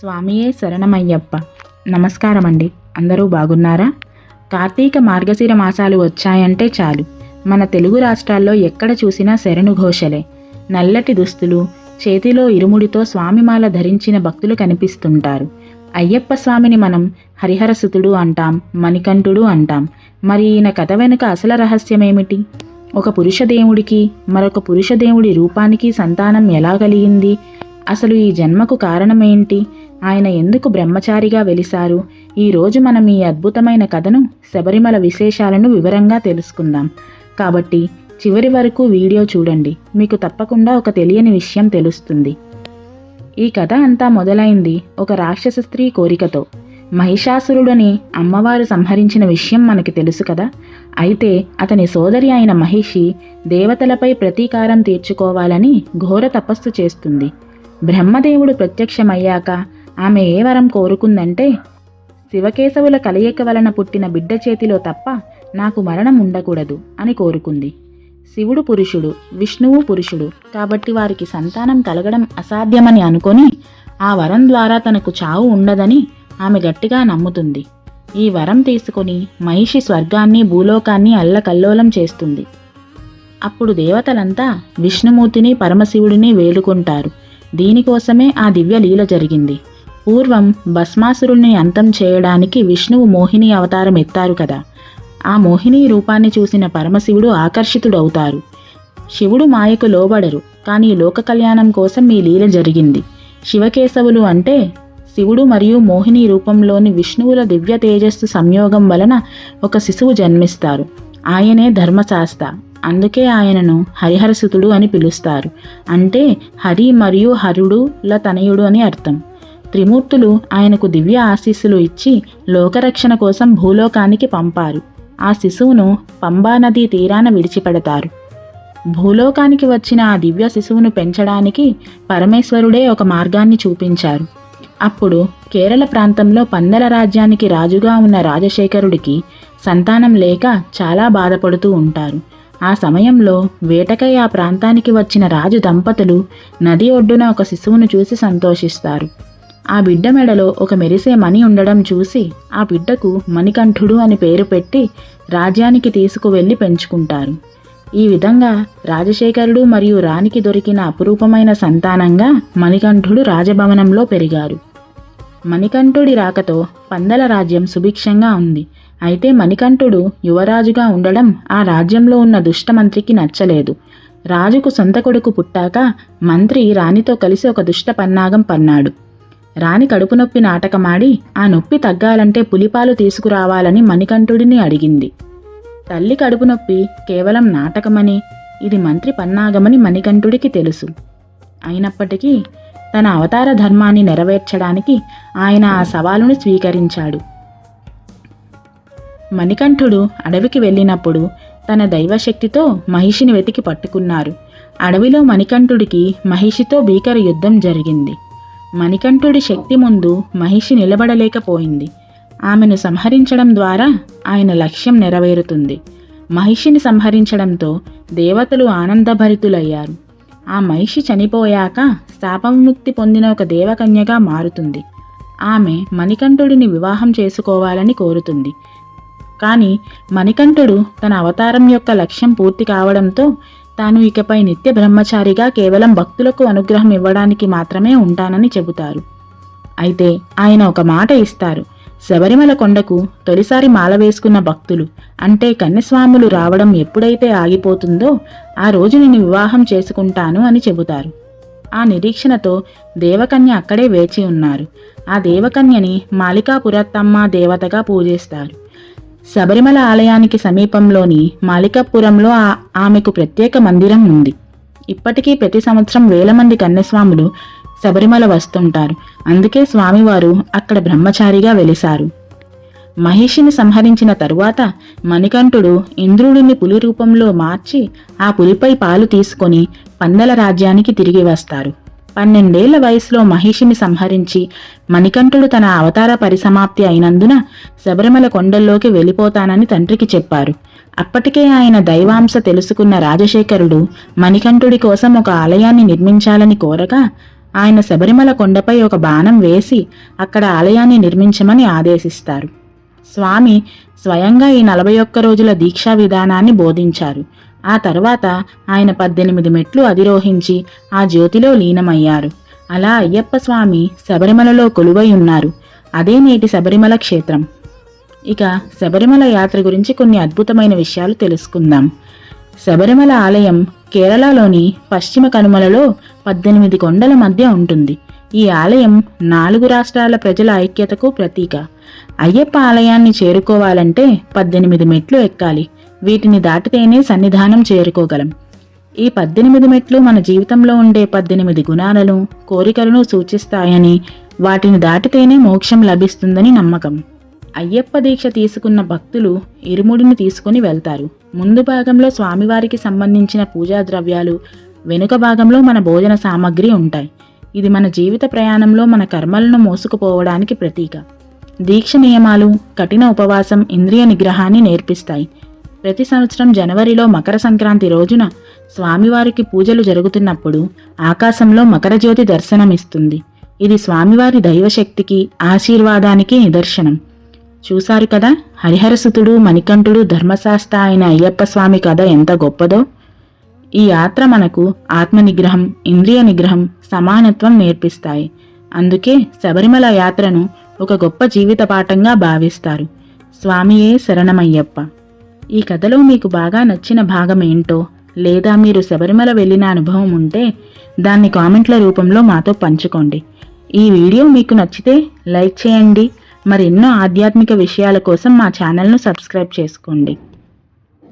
స్వామియే శరణమయ్యప్ప. నమస్కారం అండి అందరూ బాగున్నారా? కార్తీక మార్గశిర మాసాలు వచ్చాయంటే చాలు. మన తెలుగు రాష్ట్రాల్లో ఎక్కడ చూసినా శరణు ఘోషలే. నల్లటి దుస్తులు చేతిలో ఇరుముడితో స్వామిమాల ధరించిన భక్తులు కనిపిస్తుంటారు. అయ్యప్ప స్వామిని మనం హరిహరసుతుడు అంటాం మణికంఠుడు అంటాం. మరి ఈయన కథ వెనుక అసలు రహస్యమేమిటి? ఒక పురుష దేవుడికి మరొక పురుష దేవుడి రూపానికి సంతానం ఎలా కలిగింది? అసలు ఈ జన్మకు కారణమేంటి? ఆయన ఎందుకు బ్రహ్మచారిగా వెలిశారు? ఈరోజు మనం ఈ అద్భుతమైన కథను శబరిమల విశేషాలను వివరంగా తెలుసుకుందాం. కాబట్టి చివరి వరకు వీడియో చూడండి. మీకు తప్పకుండా ఒక తెలియని విషయం తెలుస్తుంది. ఈ కథ అంతా మొదలైంది ఒక రాక్షస స్త్రీ కోరికతో. మహిషాసురుడని అమ్మవారు సంహరించిన విషయం మనకి తెలుసు కదా? అయితే అతని సోదరి అయిన మహిషి దేవతలపై ప్రతీకారం తీర్చుకోవాలని ఘోర తపస్సు చేస్తుంది. బ్రహ్మదేవుడు ప్రత్యక్షమయ్యాక ఆమె ఏ వరం కోరుకుందంటే శివకేశవుల కలయిక వలన పుట్టిన బిడ్డ చేతిలో తప్ప నాకు మరణం ఉండకూడదు అని కోరుకుంది. శివుడు పురుషుడు విష్ణువు పురుషుడు కాబట్టి వారికి సంతానం కలగడం అసాధ్యమని అనుకొని ఆ వరం ద్వారా తనకు చావు ఉండదని ఆమె గట్టిగా నమ్ముతుంది. ఈ వరం తీసుకొని మహిషి స్వర్గాన్ని భూలోకాన్ని అల్లకల్లోలం చేస్తుంది. అప్పుడు దేవతలంతా విష్ణుమూర్తిని పరమశివుడిని వేలుకుంటారు. దీనికోసమే ఆ దివ్య లీల జరిగింది. పూర్వం భస్మాసురుణ్ణి అంతం చేయడానికి విష్ణువు మోహిని అవతారం ఎత్తారు కదా. ఆ మోహిని రూపాన్ని చూసిన పరమశివుడు ఆకర్షితుడవుతారు. శివుడు మాయకు లోబడరు కానీ లోక కళ్యాణం కోసం ఈ లీల జరిగింది. శివకేశవులు అంటే శివుడు మరియు మోహిని రూపంలోని విష్ణువుల దివ్య తేజస్సు సంయోగం వలన ఒక శిశువు జన్మిస్తారు. ఆయనే ధర్మశాస్త్ర. అందుకే ఆయనను హరిహరసుతుడు అని పిలుస్తారు. అంటే హరి మరియు హరుడు ల తనయుడు అని అర్థం. త్రిమూర్తులు ఆయనకు దివ్య ఆశీస్సులు ఇచ్చి లోకరక్షణ కోసం భూలోకానికి పంపారు. ఆ శిశువును పంబా నదీ తీరాన విడిచిపెడతారు. భూలోకానికి వచ్చిన ఆ దివ్య శిశువును పెంచడానికి పరమేశ్వరుడే ఒక మార్గాన్ని చూపించారు. అప్పుడు కేరళ ప్రాంతంలో పందల రాజ్యానికి రాజుగా ఉన్న రాజశేఖరుడికి సంతానం లేక చాలా బాధపడుతూ ఉంటారు. ఆ సమయంలో వేటకై ఆ ప్రాంతానికి వచ్చిన రాజు దంపతులు నది ఒడ్డున ఒక శిశువును చూసి సంతోషిస్తారు. ఆ బిడ్డ మెడలో ఒక మెరిసే మణి ఉండడం చూసి ఆ బిడ్డకు మణికంఠుడు అని పేరు పెట్టి రాజ్యానికి తీసుకువెళ్ళి పెంచుకుంటారు. ఈ విధంగా రాజశేఖరుడు మరియు రాణికి దొరికిన అపురూపమైన సంతానంగా మణికంఠుడు రాజభవనంలో పెరిగారు. మణికంఠుడి రాకతో పందల రాజ్యం సుభిక్షంగా ఉంది. అయితే మణికంఠుడు యువరాజుగా ఉండడం ఆ రాజ్యంలో ఉన్న దుష్టమంత్రికి నచ్చలేదు. రాజుకు సొంత కొడుకు పుట్టాక మంత్రి రాణితో కలిసి ఒక దుష్ట పన్నాగం పన్నాడు. రాణి కడుపు నొప్పి నాటకమాడి ఆ నొప్పి తగ్గాలంటే పులిపాలు తీసుకురావాలని మణికంఠుడిని అడిగింది. తల్లి కడుపు నొప్పి కేవలం నాటకమని ఇది మంత్రి పన్నాగమని మణికంఠుడికి తెలుసు. అయినప్పటికీ తన అవతార ధర్మాన్ని నెరవేర్చడానికి ఆయన ఆ సవాలును స్వీకరించాడు. మణికంఠుడు అడవికి వెళ్ళినప్పుడు తన దైవశక్తితో మహిషిని వెతికి పట్టుకున్నారు. అడవిలో మణికంఠుడికి మహిషితో భీకర యుద్ధం జరిగింది. మణికంఠుడి శక్తి ముందు మహిషి నిలబడలేకపోయింది. ఆమెను సంహరించడం ద్వారా ఆయన లక్ష్యం నెరవేరుతుంది. మహిషిని సంహరించడంతో దేవతలు ఆనందభరితులయ్యారు. ఆ మహిషి చనిపోయాక శాపముక్తి పొందిన ఒక దేవకన్యగా మారుతుంది. ఆమె మణికంఠుడిని వివాహం చేసుకోవాలని కోరుతుంది. కానీ మణికంఠుడు తన అవతారం యొక్క లక్ష్యం పూర్తి కావడంతో తాను ఇకపై నిత్య బ్రహ్మచారిగా కేవలం భక్తులకు అనుగ్రహం ఇవ్వడానికి మాత్రమే ఉంటానని చెబుతారు. అయితే ఆయన ఒక మాట ఇస్తారు. శబరిమల కొండకు తొలిసారి మాల వేసుకున్న భక్తులు అంటే కన్యస్వాములు రావడం ఎప్పుడైతే ఆగిపోతుందో ఆ రోజు నేను వివాహం చేసుకుంటాను అని చెబుతారు. ఆ నిరీక్షణతో దేవకన్య అక్కడే వేచి ఉన్నారు. ఆ దేవకన్యని మాలికాపురత్తమ్మ దేవతగా పూజిస్తారు. శబరిమల ఆలయానికి సమీపంలోని మాలికాపురంలో ఆ- ఆమెకు ప్రత్యేక మందిరం ఉంది. ఇప్పటికీ ప్రతి సంవత్సరం వేల మంది కన్యస్వాములు శబరిమల వస్తుంటారు. అందుకే స్వామివారు అక్కడ బ్రహ్మచారిగా వెలిశారు మహిషిని సంహరించిన తరువాత మణికంఠుడు ఇంద్రుడిని పులి రూపంలో మార్చి ఆ పులిపై పాలు తీసుకొని పందల రాజ్యానికి తిరిగి వస్తారు. పన్నెండేళ్ళ వయసులో మహిషిని సంహరించి మణికంఠుడు తన అవతార పరిసమాప్తి అయినందున శబరిమల కొండల్లోకి వెళ్ళిపోతానని తండ్రికి చెప్పారు. అప్పటికే ఆయన దైవాంశ తెలుసుకున్న రాజశేఖరుడు మణికంఠుడి కోసం ఒక ఆలయాన్ని నిర్మించాలని కోరగా ఆయన శబరిమల కొండపై ఒక బాణం వేసి అక్కడ ఆలయాన్ని నిర్మించమని ఆదేశిస్తారు. స్వామి స్వయంగా ఈ నలభై ఒక్క రోజుల దీక్షా విధానాన్ని బోధించారు. ఆ తర్వాత ఆయన పద్దెనిమిది మెట్లు అధిరోహించి ఆ జ్యోతిలో లీనమయ్యారు. అలా అయ్యప్ప స్వామి శబరిమలలో కొలువై ఉన్నారు. అదే నేటి శబరిమల క్షేత్రం. ఇక శబరిమల యాత్ర గురించి కొన్ని అద్భుతమైన విషయాలు తెలుసుకుందాం. శబరిమల ఆలయం కేరళలోని పశ్చిమ కనుమలలో పద్దెనిమిది కొండల మధ్య ఉంటుంది. ఈ ఆలయం నాలుగు రాష్ట్రాల ప్రజల ఐక్యతకు ప్రతీక. అయ్యప్ప ఆలయాన్ని చేరుకోవాలంటే పద్దెనిమిది మెట్లు ఎక్కాలి. వీటిని దాటితేనే సన్నిధానం చేరుకోగలం. ఈ పద్దెనిమిది మెట్లు మన జీవితంలో ఉండే పద్దెనిమిది గుణాలను కోరికలను సూచిస్తాయని వాటిని దాటితేనే మోక్షం లభిస్తుందని నమ్మకం. అయ్యప్ప దీక్ష తీసుకున్న భక్తులు ఇరుముడిని తీసుకుని వెళ్తారు. ముందు భాగంలో స్వామివారికి సంబంధించిన పూజా ద్రవ్యాలు వెనుక భాగంలో మన భోజన సామాగ్రి ఉంటాయి. ఇది మన జీవిత ప్రయాణంలో మన కర్మలను మోసుకుపోవడానికి ప్రతీక. దీక్ష నియమాలు కఠిన ఉపవాసం ఇంద్రియ నిగ్రహాన్ని నేర్పిస్తాయి. ప్రతి సంవత్సరం జనవరిలో మకర సంక్రాంతి రోజున స్వామివారికి పూజలు జరుగుతున్నప్పుడు ఆకాశంలో మకర జ్యోతి దర్శనమిస్తుంది. ఇది స్వామివారి దైవశక్తికి ఆశీర్వాదానికి నిదర్శనం. చూశారు కదా? హరిహరసుతుడు మణికంఠుడు ధర్మశాస్త్ర అయిన అయ్యప్ప స్వామి కథ ఎంత గొప్పదో? ఈ యాత్ర మనకు ఆత్మ నిగ్రహం ఇంద్రియ నిగ్రహం సమానత్వం నేర్పిస్తాయి. అందుకే శబరిమల యాత్రను ఒక గొప్ప జీవిత పాఠంగా భావిస్తారు. స్వామియే శరణమయ్యప్ప. ఈ కథలో మీకు బాగా నచ్చిన భాగం ఏంటో లేదా మీరు శబరిమల వెళ్ళిన అనుభవం ఉంటే దాన్ని కామెంట్ల రూపంలో మాతో పంచుకోండి. ఈ వీడియో మీకు నచ్చితే లైక్ చేయండి. మరెన్నో ఆధ్యాత్మిక విషయాల కోసం మా ఛానల్ను సబ్స్క్రైబ్ చేసుకోండి.